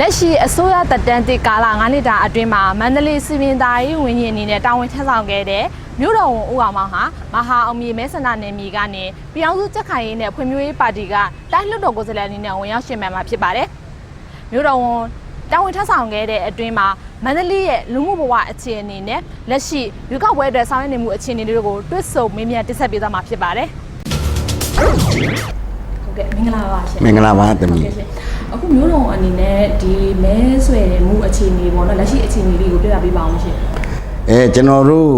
လက်ရှိအစိုးရတက်တန်းတစ်ကာလ9နှစ်တာအတွင်းမှာမန္တလေးစီမင်းသားရေးဝန်ကြီးအနေနဲ့တာဝန်ထမ်းဆောင်ခဲ့တဲ့မြို့တော်ဝန်ဦးအောင်မောင်ဟာမဟာအောင်မြေမဲဆန္ဒနယ်မြေကနေပြည်အောင်စုကြက်ခိုင်ရေးနဲ့ဖွံ့ဖြိုးရေးပါတီကတိုင်းလွှတ်တော်ကိုယ်စားလှယ်အနေနဲ့ဝင်ရောက်ရှင်မှန်မှာဖြစ်ပါတယ်။မြို့တော်ဝန်တာဝန်ထမ်းဆောင်ခဲ့တဲ့အတွင်းမှာမန္တလေးရဲ့လူမှုဘဝအခြေအနေနဲ့လက်ရှိရွေးကောက်ပွဲအတွက်ဆောင်ရွက်နေမှုအခြေအနေတွေကိုတွစ်ဆုံမေးမြန်းတင်ဆက်ပေးသွားမှာဖြစ်ပါတယ်။ဟုတ်ကဲ့မင်္ဂလာပါရှင်မင်္ဂလာပါသမီးဟုတ်ကဲ့ရှင် အခုမျိုးတော်အနေနဲ့ဒီမဲဆွဲမှုအခြေအနေပေါ့နော်လက်ရှိအခြေအနေလေးကိုပြပြပေးပါအောင်ရှင်အဲကျွန်တော်တို့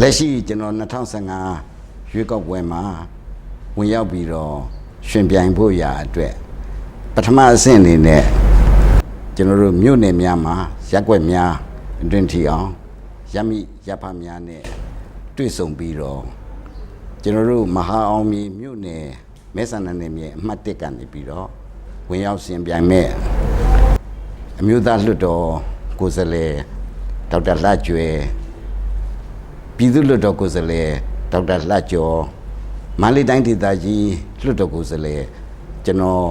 လက်ရှိကျွန်တော်2015ရွေးကောက်ပွဲမှာဝင်ရောက်ပြီးတော့ရှင်ပြိုင်ဖို့ရာအတွက်ပထမအဆင့်အနေနဲ့ကျွန်တော်တို့မြို့နယ်များမှာရက်ွက်များအတွင်ထီအောင်ရမိရပ်ဖများနဲ့တွေ့ဆုံပြီးတော့ကျွန်တော်တို့မဟာအောင်မြေမြို့နယ်မဲဆန္ဒနယ်မြေအမှတ်1ကနေပြီးတော့ ဝင်ရောက်ရှင်ပြိုင်မဲ့အမျိုးသားလွှတ်တော်ကိုယ်စားလှယ်ဒေါက်တာလှကျွဲပြည်သူ့လွှတ်တော်ကိုယ်စားလှယ်ဒေါက်တာလှကျော်မန္တလေးတိုင်းဒေသကြီးလွှတ်တော်ကိုယ်စားလှယ်ကျွန်တော်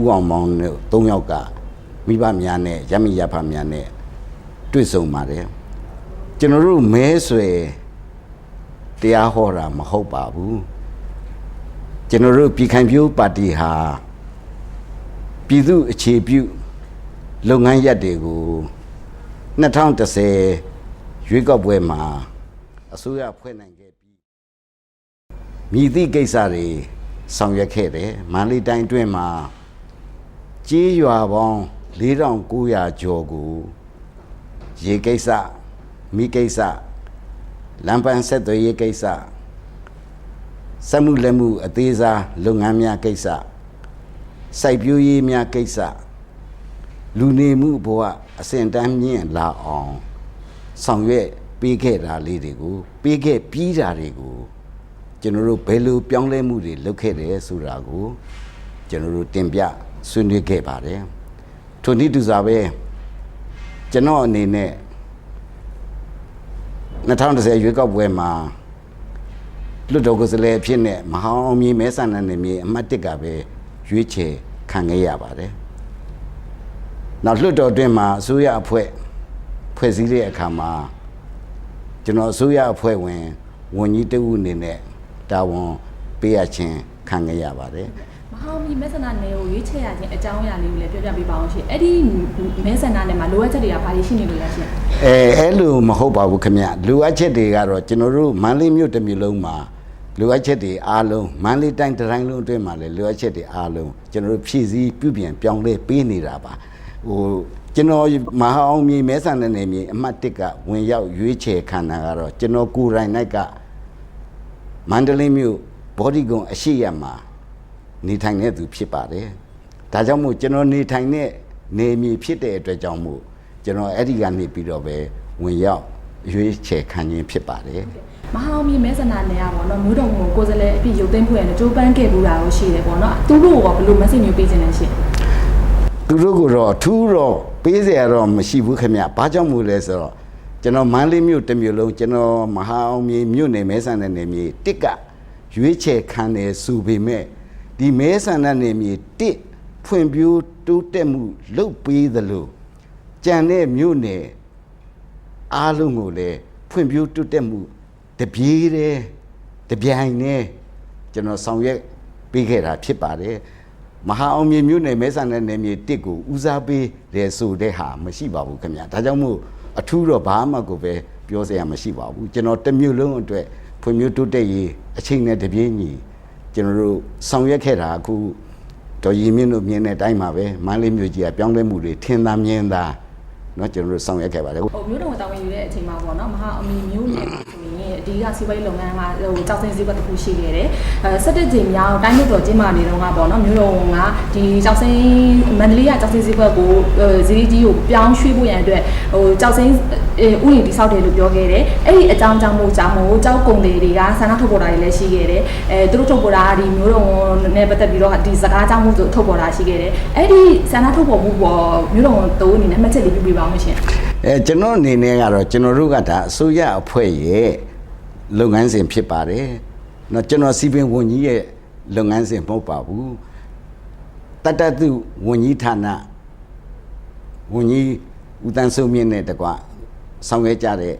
ဦးအောင်မောင်တို့၃ယောက်ကမိဘများနဲ့ရမီရဖများနဲ့တွေ့ဆုံပါတယ်ကျွန်တော်တို့မဲဆွေတရားဟောတာမဟုတ်ပါဘူးကျွန်တော်တို့ပြည်ခိုင်ဖြိုးပါတီဟာ ပြည်သူအခြေပြုလုပ်ငန်းရက်တွေကို2010ရွေးကောက်ပွဲမှာအစိုးရဖွဲ့နိုင်ခဲ့ပြီးမြည်သည့်ကိစ္စတွေဆောင်ရွက်ခဲ့တယ်မန္တလေးတိုင်းအတွင်းမှာကြေးရွာပေါင်း4900ကျော်ကိုရေကိစ္စမိကိစ္စလမ်းပန်းဆက်သွယ်ရေးကိစ္စစက်မှုလက်မှုအသေးစားလုပ်ငန်းများကိစ္စ စိုက်ပျိုးရေးများကိစ္စလူနေမှုဘဝအစဉ်တန်းမြင့်လာအောင်ဆောင်ရွက်ပေးခဲ့တာလေးတွေကိုပေးခဲ့ပြီးတာတွေကိုကျွန်တော်တို့ဘယ်လိုပြောင်းလဲမှုတွေလုပ်ခဲ့တယ်ဆိုတာကိုကျွန်တော်တို့တင်ပြဆွေးနွေးခဲ့ပါတယ်ထိုနည်းတူစွာပဲကျွန်တော်အနေနဲ့2010ရွေးကောက်ပွဲမှာလွတ်တော်ကိုယ်စားလှယ်အဖြစ်နဲ့မဟာအောင်မြေမဲဆန္ဒနယ်မြေအမှတ်1ကပဲ ရွေးချယ်ခံခဲ့ရပါတယ်နောက်လွှတ်တော်အတွင်းမှာအစိုးရအဖွဲ့ဖွဲ့စည်းတဲ့အခါမှာကျွန်တော်အစိုးရအဖွဲ့ဝင်ဝန်ကြီးတဦးအနေနဲ့တာဝန်ပေးရခြင်းခံခဲ့ရပါတယ်မဟာမီမဲဆန္ဒနယ်ကိုရွေးချယ်ရခြင်းအကြောင်းအရာလေးကိုလည်းပြပြပေးပါအောင်ရှင်အဲ့ဒီမဲဆန္ဒနယ်မှာလိုအပ်ချက်တွေကဘာတွေရှိနေလို့လဲရှင်အဲအဲ့လိုမဟုတ်ပါဘူးခင်ဗျလူအပ်ချက်တွေကတော့ကျွန်တော်တို့မန္တလေးမြို့တစ်မြို့လုံးမှာ လူအပ်ချက်တွေအားလုံးမန္တလေးတိုင်းတစ်တိုင်းလုံးအတွင်းမှာလည်းလူအပ်ချက်တွေအားလုံးကျွန်တော်တို့ဖြည့်ဆည်းပြုပြင်ပြောင်းလဲပေးနေတာပါဟိုကျွန်တော်မဟာအောင်မြေမဲဆန္ဒနယ်မြေအမှတ်1ကဝင်ရောက်ရွေးချယ်ခံတာကတော့ကျွန်တော်ကိုယ်တိုင်၌ကမန္တလေးမြို့ဘောဓိကုံအရှိရမှာနေထိုင်တဲ့သူဖြစ်ပါတယ်။ဒါကြောင့်မို့ကျွန်တော်နေထိုင်တဲ့နေမြေဖြစ်တဲ့အတွက်ကြောင့်မို့ကျွန်တော်အဲ့ဒီကနေပြီးတော့ပဲဝင်ရောက်ရွေးချယ်ခံခြင်းဖြစ်ပါတယ် မဟာမီမဲဆန္ဒနယ်ကပေါ့နော်မျိုးတော်ကိုကိုယ်စားလှယ်အဖြစ်ရုပ်သိမ်းဖွဲ့ရတဲ့ကြိုးပမ်းခဲ့ဘူးတာကိုရှိတယ်ပေါ့နော်သူတို့ကဘယ်လို message မျိုးပေးခြင်းလဲရှင်။သူတို့ကတော့အထူးတော့ပေးစရာတော့မရှိဘူးခင်ဗျ။ဘာကြောင့်မို့လဲဆိုတော့ကျွန်တော်မန္တလေးမြို့တစ်မြို့လုံးကျွန်တော်မဟာအောင်မြေမြို့နယ်မဲဆန္ဒနယ်မြေတစ်ကရွေးချယ်ခံတယ်ဆိုပေမဲ့ဒီမဲဆန္ဒနယ်မြေတစ်ဖွံ့ဖြိုးတိုးတက်မှုလုပ်ပေးသလိုကြံတဲ့မြို့နယ်အားလုံးကိုလည်းဖွံ့ဖြိုးတိုးတက်မှု တပြေးတဲ့တပြိုင်နဲ့ကျွန်တော်ဆောင်ရွက်ပေးခဲ့တာဖြစ်ပါတယ်မဟာအောင်မြေမြို့နယ်မဲဆန္ဒနယ်မြေတစ်ကိုဦးစားပေးတယ်ဆိုတဲ့ဟာမရှိပါဘူးခင်ဗျာဒါကြောင့်မို့အထူးတော့ဘာမှကိုပဲပြောစရာမရှိပါဘူးကျွန်တော်တစ်မြို့လုံးအတွက်ဖွံ့ဖြိုးတိုးတက်ရေးအချိန်နဲ့တပြေးညီကျွန်တော်တို့ဆောင်ရွက်ခဲ့တာအခုတော်ရီမင်းတို့မြင်တဲ့အတိုင်းပါပဲမန္တလေးမြို့ကြီးကပြောင်းလဲမှုတွေထင်သာမြင်သာเนาะကျွန်တော်တို့ဆောင်ရွက်ခဲ့ပါတယ် ဟိုမျိုးတော်တာဝန်ယူတဲ့အချိန်မှာပေါ့နော်မဟာအမီမျိုးနယ်ဆိုရင်အ ဒီကစီးပွားရေးလုပ်ငန်းကဟိုကြောက်စင်းစည်းကွက်တစ်ခုရှိခဲ့တယ်အဲ၁၇ကြိမ်မြောက်တိုင်းမြို့တော်ကျင်းပနေတော့ကပေါ့နော်မျိုးတော်ကဒီကြောက်စင်းမန္တလေးကကြောက်စင်းစည်းကွက်ကိုဇီးကြီးကိုပြောင်းရွှေ့ဖို့ရန်အတွက်ဟိုကြောက်စင်းဥယျာဉ်တိဆောက်တယ်လို့ပြောခဲ့တယ်အဲ့ဒီအကြောင်းကြောင့်မို့ကြောင့်မို့ကြောက်ကုံတွေတွေကဆန္ဒထုတ်ပေါ်တာတွေလည်းရှိခဲ့တယ်အဲသူတို့ထုတ်ပေါ်တာကဒီမျိုးတော်နဲ့ပတ်သက်ပြီးတော့ဒီစကားကြောင့်မို့ထုတ်ပေါ်တာရှိခဲ့တယ်အဲ့ဒီဆန္ဒထုတ်ပေါ်မှုပေါ်မျိုးတော်တို့အနေနဲ့မှတ်ချက်လေးပြပြပါအောင်ရှင်အဲကျွန်တော်အနေနဲ့ကတော့ကျွန်တော်တို့ကဒါအစိုးရအဖွဲ့ရဲ့ လုပ်ငန်းစဉ်ဖြစ်ပါတယ်။နော်ကျွန်တော်စီပင်ဝန်ကြီးရဲ့လုပ်ငန်းစဉ်မဟုတ်ပါဘူး။တတတုဝန်ကြီးဌာနဝန်ကြီးဦးတန်းစုံမြင့်နဲ့တကွဆောင်ရွက်ကြတဲ့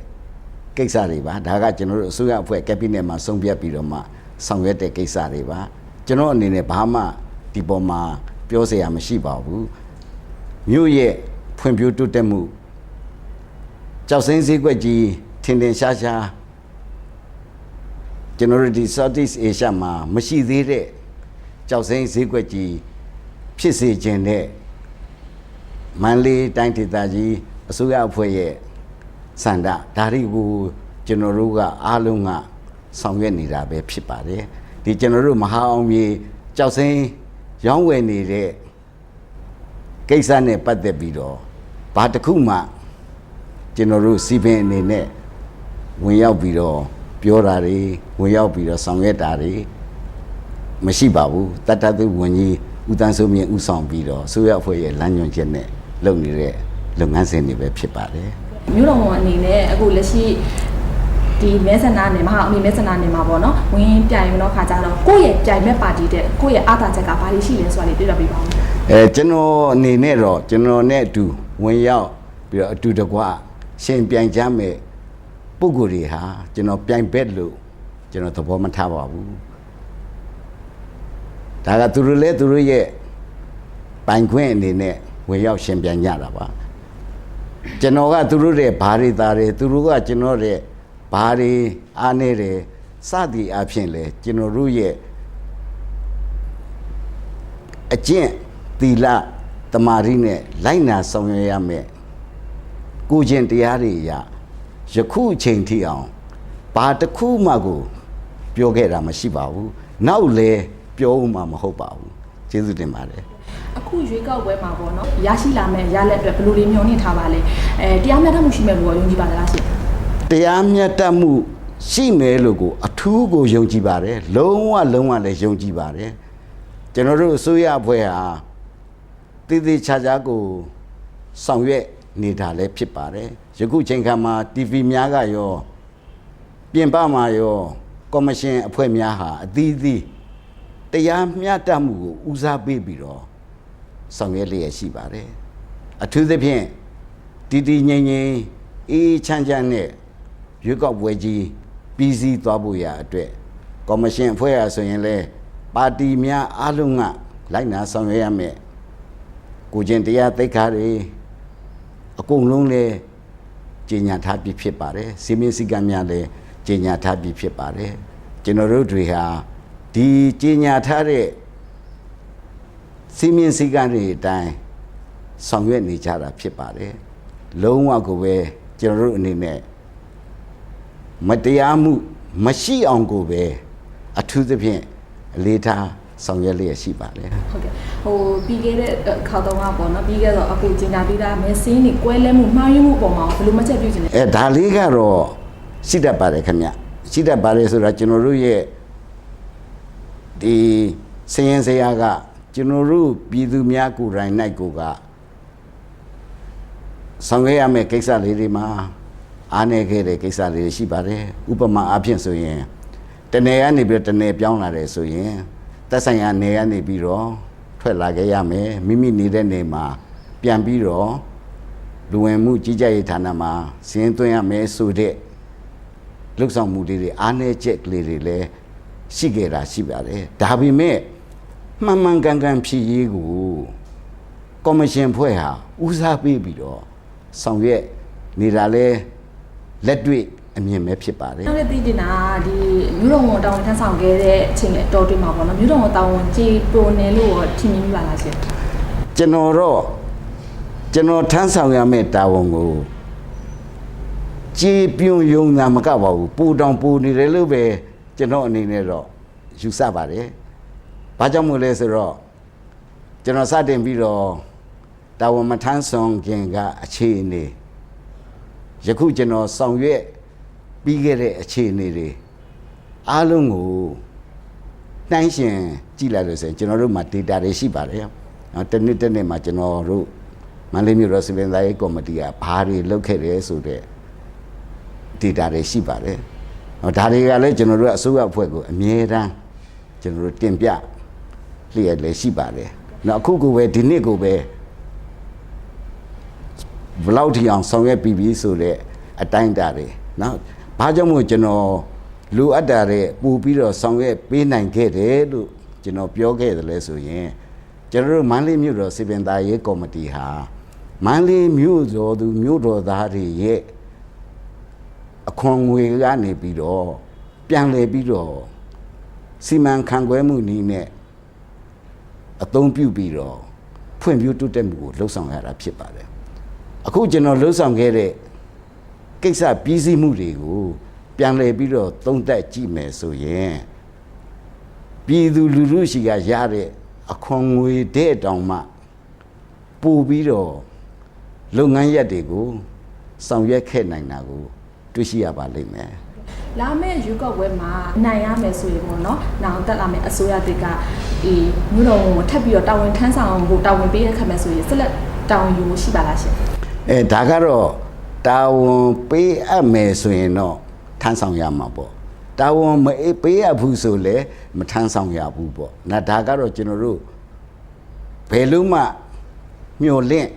ကိစ္စတွေပါဒါကကျွန်တော်တို့အစိုးရအဖွဲ့ကက်ဘိနက်မှာဆုံးဖြတ်ပြီးတော့မှဆောင်ရွက်တဲ့ကိစ္စတွေပါကျွန်တော်အနေနဲ့ဘာမှဒီပေါ်မှာပြောစရာမရှိပါဘူးမြို့ရဲ့ဖွံ့ဖြိုးတိုးတက်မှုကြောက်စင်းစည်းကွက်ကြီးထင်ထင်ရှားရှား ကျွန်တော်တို့ဒီ Southeast Asia မှာမရှိသေးတဲ့ကြောက်စင်းစည်းကွက်ကြီးဖြစ်စေခြင်းတဲ့မန္တလေးတိုင်းဒေသကြီးအစိုးရအဖွဲ့ရဲ့စန္ဒဒါတွေကိုကျွန်တော်တို့ကအားလုံးကဆောင်ရွက်နေတာပဲဖြစ်ပါတယ်ဒီကျွန်တော်တို့မဟာအောင်မြေကြောက်စင်းရောင်းဝယ်နေတဲ့ကိစ္စနဲ့ပတ်သက်ပြီးတော့ဘာတစ်ခုမှကျွန်တော်တို့စီပင်အနေနဲ့ဝင်ရောက်ပြီးတော့ ပြောတာတွေဝင်ရောက်ပြီးတော့ဆောင်ရွက်တာတွေမရှိပါဘူးတတ္တသူဝန်ကြီးဦးတန်းစိုးမြင့်ဦးဆောင်ပြီးတော့အစိုးရအဖွဲ့ရဲ့လမ်းညွှန်ချက်နဲ့လုပ်နေတဲ့လုပ်ငန်းစဉ်တွေပဲဖြစ်ပါတယ်မြို့တော်ဝန်အနေနဲ့အခုလက်ရှိဒီမဲဆန္ဒနယ်မဟာအမီမဲဆန္ဒနယ်မှာပေါ့နော်ဝင်ပြိုင်တော့ခါကြတော့ကိုယ့်ရဲ့ပြိုင်မဲ့ပါတီတဲ့ကိုယ့်ရဲ့အားသာချက်ကဘာတွေရှိလဲဆိုတာလေးပြပြပေးပါဦးအဲကျွန်တော်အနေနဲ့တော့ကျွန်တော်နဲ့အတူဝင်ရောက်ပြီးတော့အတူတကွရှင်ပြိုင်ကြမဲ့ ပုံကိုယ်တွေဟာကျွန်တော်ပြိုင်ဘက်လို့ကျွန်တော်သဘောမထားပါဘူးဒါကသူတို့လည်းသူတို့ရဲ့ပိုင်ခွင့်အနေနဲ့ဝင်ရောက်ရှင်ပြိုင်ကြတာပါကျွန်တော်ကသူတို့ရဲ့ဘာတွေသားတယ်သူတို့ကကျွန်တော်ရဲ့ဘာတွေအားနေတယ်စသည်အဖြစ်လဲကျွန်တော်တို့ရဲ့အကျင့်သီလတမာရီနဲ့လိုက်နာဆောင်ရွက်ရမယ်ကိုကျင့်တရားတွေအရ ယခုအချိန်ထိအောင်ဘာတစ်ခုမှကိုပြောခဲ့တာမရှိပါဘူးနောက်လည်းပြောဦးမှာမဟုတ်ပါဘူးကျေးဇူးတင်ပါတယ်အခုရွေးကောက်ပွဲမှာပေါ့နော်ရရှိလာမဲ့ရလက်အတွက်ဘယ်လိုလေးမျှော်လင့်ထားပါလဲအဲတရားမျှတမှုရှိမဲ့ဘူးရောယုံကြည်ပါသလားရှင်တရားမျှတမှုရှိမယ်လို့ကိုအထူးကိုယုံကြည်ပါတယ်လုံးဝလုံးဝလည်းယုံကြည်ပါတယ်ကျွန်တော်တို့အစိုးရအဖွဲ့ဟာတည်တည်ချာချာကိုဆောင်ရွက် နေတာလည်းဖြစ်ပါတယ်ယခုချိန်ခါမှာ TV များကရောပြင်ပမှာရောကော်မရှင်အဖွဲ့များဟာအသီးသီးတရားမျှတမှုကိုဦးစားပေးပြီးတော့ဆောင်ရွက်လျက်ရှိပါတယ်အထူးသဖြင့်တီတီငိမ့်ငိမ့်အေးအေးချမ်းချမ်းနဲ့ရွေးကောက်ပွဲကြီးပြီးစီးသွားဖို့ရအတွက်ကော်မရှင်အဖွဲ့ရဆိုရင်လဲပါတီများအားလုံးကလိုက်နာဆောင်ရွက်ရမယ်ကိုကျင်တရားသိက္ခာတွေ အကုန်လုံးလဲကြီးညာထားပြီးဖြစ်ပါတယ်စီမင်းစည်းကမ်းများလဲကြီးညာထားပြီးဖြစ်ပါတယ်ကျွန်တော်တို့တွေဟာဒီကြီးညာထားတဲ့စီမင်းစည်းကမ်းတွေအတိုင်းဆောင်ရွက်နေကြတာဖြစ်ပါတယ်လုံးဝကိုပဲကျွန်တော်တို့အနေနဲ့မတရားမှုမရှိအောင်ကိုပဲအထူးသဖြင့်အလေးထား ဆောင်ရွက်လျက်ရှိပါတယ်ဟုတ်ကဲ့ဟိုပြီးခဲ့တဲ့ခါတော့ကပေါ့နော်ပြီးခဲ့တော့အခုကျင်ညာပြီးသားမဲစင်းတွေကွဲလဲမှုမှားယွင်းမှုပုံမှာဘယ်လိုမှချက်ပြုချင်လဲအဲဒါလေးကတော့ရှိတတ်ပါတယ်ခင်ဗျရှိတတ်ပါတယ်ဆိုတာကျွန်တော်တို့ရဲ့ဒီစည်ရင်စရာကကျွန်တော်တို့ပြည်သူများကိုယ်တိုင်၌ကိုကဆောင်ရွက်ရမယ့်ကိစ္စလေးတွေမှာအားနေခဲ့တဲ့ကိစ္စလေးတွေရှိပါတယ်ဥပမာအဖြစ်ဆိုရင်တနယ်ကနေပြီးတော့တနယ်ပြောင်းလာတယ်ဆိုရင် သက်ဆိုင်ရာနယ်ကနေပြီးတော့ထွက်လာခဲ့ရမယ်မိမိနေတဲ့နေမှာ ပြန်ပြီးတော့လူဝင်မှုကြီးကြပ်ရေးဌာနမှာစီရင်သွင်းရမယ်ဆိုတဲ့လှုပ်ဆောင်မှုတွေတွေအားနည်းချက်ကလေးတွေလည်းရှိခဲ့တာရှိပါတယ်ဒါပေမဲ့မှန်မှန်ကန်ကန်ဖြစ်ရေးကိုကော်မရှင်ဖွဲ့ဟာဦးစားပေးပြီးတော့ဆောင်ရွက်နေတာလဲလက်တွေ့ အမြင်ပဲဖြစ်ပါတယ်နောက်တစ်သိချင်တာကဒီမြို့တော်ဝန်တာဝန်ထမ်းဆောင်ခဲ့တဲ့အချိန်အတော်တွင်းမှာပေါ့နော်မြို့တော်ဝန်တာဝန်ကြည်ပရိုနယ်လို့ရောထင်မြင်မိပါလားရှင်ကျွန်တော်တော့ကျွန်တော်ထမ်းဆောင်ရမယ့်တာဝန်ကိုကြည်ပြုံယုံတာမကပါဘူးပူတောင်ပူနေတယ်လို့ပဲကျွန်တော်အနေနဲ့တော့ယူဆပါတယ်။ဘာကြောင့်မို့လဲဆိုတော့ကျွန်တော်စတင်ပြီးတော့တာဝန်မထမ်းဆောင်ခင်ကအခြေအနေယခုကျွန်တော်ဆောင်ရွက် ပြီးခဲ့တဲ့အခြေအနေတွေအားလုံးကိုနှိုင်းရှင်ကြည့်လိုက်လို့ဆိုရင်ကျွန်တော်တို့မှာ data တွေရှိပါတယ်။နော်တစ်နှစ်တစ်နှစ်မှာကျွန်တော်တို့မန္တလေးမြို့တော်စီမံသားရေးကော်မတီကဘာတွေလုပ်ခဲ့တယ်ဆိုတော့ data တွေရှိပါတယ်။နော်ဒါတွေကလည်းကျွန်တော်တို့အစိုးရအဖွဲ့ကိုအမြဲတမ်းကျွန်တော်တို့တင်ပြလျက်လည်းရှိပါတယ်။နော်အခုကိုပဲဒီနှစ်ကိုပဲဘယ်လောက်ထိအောင်ဆောင်ရွက်ပြီးပြီဆိုတဲ့အတိုင်းအတာတွေနော် ဘာကြောင့်မို့ကျွန်တော်လိုအပ်တာတွေပို့ပြီးတော့ဆောင်ရွက်ပေးနိုင်ခဲ့တယ်လို့ကျွန်တော်ပြောခဲ့တယ်လဲဆိုရင်ကျွန်တော်တို့မန္တလေးမြို့တော်စီပင်သားရေးကော်မတီဟာမန္တလေးမြို့တော်သူမြို့တော်သားတွေရဲ့အခွန်ငွေကနေပြီးတော့ပြန်လည်ပြီးတော့စီမံခန့်ခွဲမှုနည်းနဲ့အသုံးပြုပြီးတော့ဖွံ့ဖြိုးတိုးတက်မှုကိုလှုပ်ဆောင်ရတာဖြစ်ပါတယ်အခုကျွန်တော်လှုပ်ဆောင်ခဲ့တဲ့ ကိစ္စပြီးစီးမှုတွေကိုပြန်လည်ပြီးတော့သုံးသပ်ကြည့်မယ်ဆိုရင်ပြည်သူလူထုရှိကရတဲ့အခွန်ငွေတဲ့တောင်မှပို့ပြီးတော့လုပ်ငန်းရက်တွေကိုဆောင်ရွက်ခဲ့နိုင်တာကိုတွေ့ရှိရပါလိမ့်မယ်လာမယ့်ယူကော့ဝဲမှာနိုင်ရမယ်ဆိုရင်ပေါ့နော်။နောက်တက်လာမယ့်အစိုးရတစ်ကဒီမြို့တော်ဝန်ကိုထပ်ပြီးတော့တာဝန်ထမ်းဆောင်ဖို့တာဝန်ပေးရခက်မယ်ဆိုရင်ဆက်လက်တာဝန်ယူဖို့ရှိပါလားရှင်အဲဒါကတော့ တာဝန်ပေးအပ်မယ်ဆိုရင်တော့ထမ်းဆောင်ရမှာပေါ့တာဝန်မအေးပေးအပ်ဘူးဆိုလဲမထမ်းဆောင်ရဘူးပေါ့နာဒါကတော့ကျွန်တော်တို့ဘယ်လို့မှမျှော်လင့်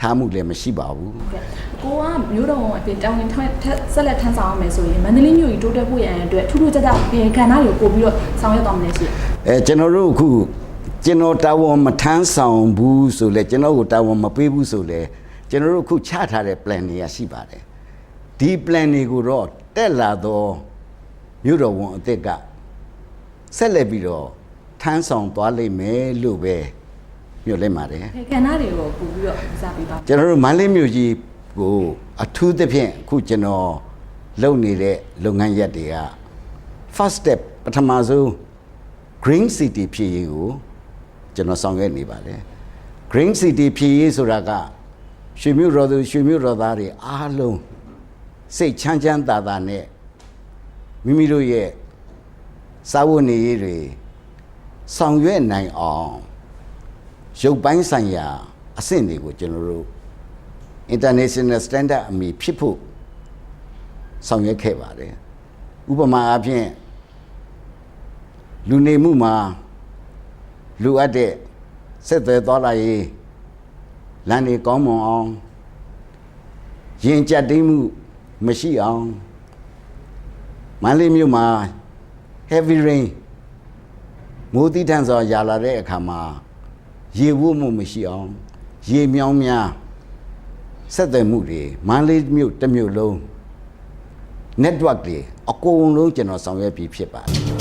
ထားမှုလည်းမရှိပါဘူး။ဟုတ်ကဲ့။ကိုကမြို့တော်ဝန်အပြင်တာဝန်ထမ်းထပ်ဆက်လက်ထမ်းဆောင်ရမယ်ဆိုရင်မန္တလေးမြို့ကြီးတိုးတက်ဖို့ရန်အတွက်ထူးထူးခြားခြားဘယ်ကဏ္ဍတွေကိုပို့ပြီးတော့ဆောင်ရွက်သွားမလဲရှင်အဲကျွန်တော်တို့အခုကျွန်တော်တာဝန်မထမ်းဆောင်ဘူးဆိုလဲကျွန်တော်ကိုတာဝန်မပေးဘူးဆိုလဲ ကျွန်တော်တို့အခုချထားတဲ့ plan တွေကရှိပါတယ်ဒီ plan တွေကိုတော့တက်လာတော့မြို့တော်ဝန်အသစ်ကဆက်လက်ပြီးတော့ထမ်းဆောင်သွားလိမ့်မယ်လို့ပဲညွှန်လင့်ပါတယ်။ဘယ်ကဏ္ဍတွေကိုပို့ပြီးတော့စပေးပါ့မလဲကျွန်တော်တို့မန္တလေးမြို့ကြီးကိုအထူးသဖြင့်အခုကျွန်တော်လုပ်နေတဲ့လုပ်ငန်းရက်တွေက first step ပထမဆုံး green city ဖြစ်ရေးကိုကျွန်တော်ဆောင်ရွက်နေပါတယ် green city ဖြစ်ရေးဆိုတာက ရွှေမြို့တော်သူရွှေမြို့တော်သားတွေအားလုံးစိတ်ချမ်းချမ်းသာသာနဲ့မိမိတို့ရဲ့စာဝတ်နေရေးတွေဆောင်ရွက်နိုင်အောင်ရုပ်ပိုင်းဆိုင်ရာအဆင့်တွေကိုကျွန်တော်တို့ international standard အမီဖြစ်ဖို့ဆောင်ရွက်ခဲ့ပါတယ်ဥပမာအားဖြင့်လူနေမှုမှာလူအပ်တဲ့ဆက်သွယ်သွားလာရေး လမ်းတွေကောင်းမွန်အောင်ရင်ကြက်တိမ်မှုမရှိအောင်မန္တလေးမြို့မှာ heavy rain မိုးတိထန်စွာရာလာတဲ့အခါမှာရေဝတ်မှုမရှိအောင်ရေမြောင်းများဆက်သွယ်မှုတွေမန္တလေးမြို့တစ်မြို့လုံး network တွေအကုန်လုံးကျွန်တော်ဆောင်ရွက်ပြီးဖြစ်ပါတယ်